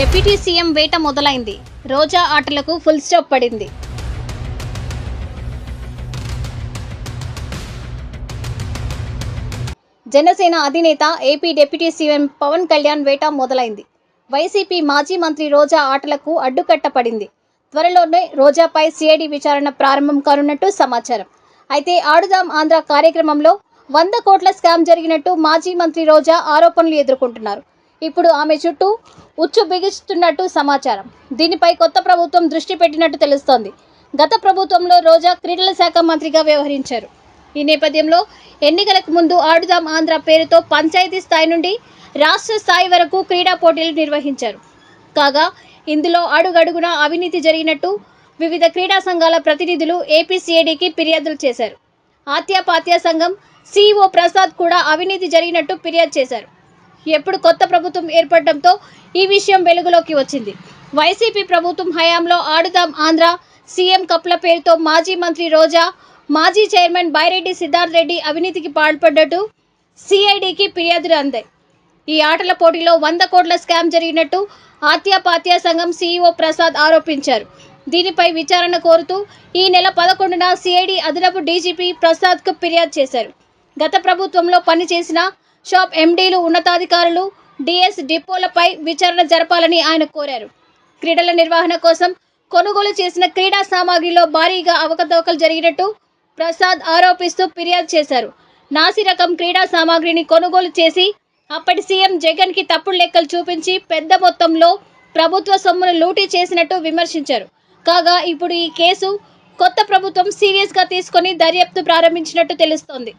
Deputy CM వేట మొదలైంది. రోజా ఆటలకు ఫుల్ స్టాప్ పడింది. జనసేన అధినేత AP deputy CM Pawan Kalyan వేట మొదలైంది. వైసీపీ మాజీ మంత్రి రోజా ఆటలకు అడ్డుకట్ట పడింది. త్వరలోనే రోజాపై సిఐడి విచారణ ప్రారంభం కానున్నట్టు సమాచారం. అయితే ఆడుదాం ఆంధ్ర కార్యక్రమంలో వంద కోట్ల స్కామ్ జరిగినట్టు మాజీ మంత్రి రోజా ఆరోపణలు ఎదుర్కొంటున్నారు. ఇప్పుడు ఆమె చుట్టూ ఉచ్చు బిగిస్తున్నట్టు సమాచారం. దీనిపై కొత్త ప్రభుత్వం దృష్టి పెట్టినట్టు తెలుస్తోంది. గత ప్రభుత్వంలో రోజా క్రీడల శాఖ మంత్రిగా వ్యవహరించారు. ఈ నేపథ్యంలో ఎన్నికలకు ముందు ఆడుదాం ఆంధ్ర పేరుతో పంచాయతీ స్థాయి నుండి రాష్ట్ర స్థాయి వరకు క్రీడా పోటీలు నిర్వహించారు. కాగా ఇందులో అడుగడుగున అవినీతి జరిగినట్టు వివిధ క్రీడా సంఘాల ప్రతినిధులు ఏపీసీఏడీకి ఫిర్యాదులు చేశారు. ఆత్యాపాత్య సంఘం సిఇఓ ప్రసాద్ కూడా అవినీతి జరిగినట్టు ఫిర్యాదు చేశారు. ఎప్పుడు కొత్త ప్రభుత్వం ఏర్పడడంతో ఈ విషయం వెలుగులోకి వచ్చింది. వైసీపీ ప్రభుత్వం హయాంలో ఆడుదాం ఆంధ్ర సీఎం కప్ల పేరుతో మాజీ మంత్రి రోజా మాజీ చైర్మన్ బైరెడ్డి సిద్ధార్థ్ రెడ్డి అవినీతికి పాల్పడ్డట్టు సిఐడికి ఫిర్యాదులు అందాయి. ఈ ఆటల పోటీలో వంద కోట్ల స్కామ్ జరిగినట్టు ఆత్యాపాత్య సంఘం సీఈఓ ప్రసాద్ ఆరోపించారు. దీనిపై విచారణ కోరుతూ ఈ నెల పదకొండున సిఐడి అదనపు డీజీపీ ప్రసాద్కు ఫిర్యాదు చేశారు. గత ప్రభుత్వంలో పనిచేసిన షాప్ ఎండీలు ఉన్నతాధికారులు డిఎస్ డిపోలపై విచారణ జరపాలని ఆయన కోరారు. క్రీడల నిర్వహణ కోసం కొనుగోలు చేసిన క్రీడా సామాగ్రిలో భారీగా అవకతవకలు జరిగినట్టు ప్రసాద్ ఆరోపిస్తూ ఫిర్యాదు చేశారు. నాసి రకం క్రీడా సామాగ్రిని కొనుగోలు చేసి అప్పటి సీఎం జగన్కి తప్పుడు లెక్కలు చూపించి పెద్ద మొత్తంలో ప్రభుత్వ సొమ్మును లూటీ చేసినట్టు విమర్శించారు. కాగా ఇప్పుడు ఈ కేసు కొత్త ప్రభుత్వం సీరియస్గా తీసుకొని దర్యాప్తు ప్రారంభించినట్టు తెలుస్తోంది.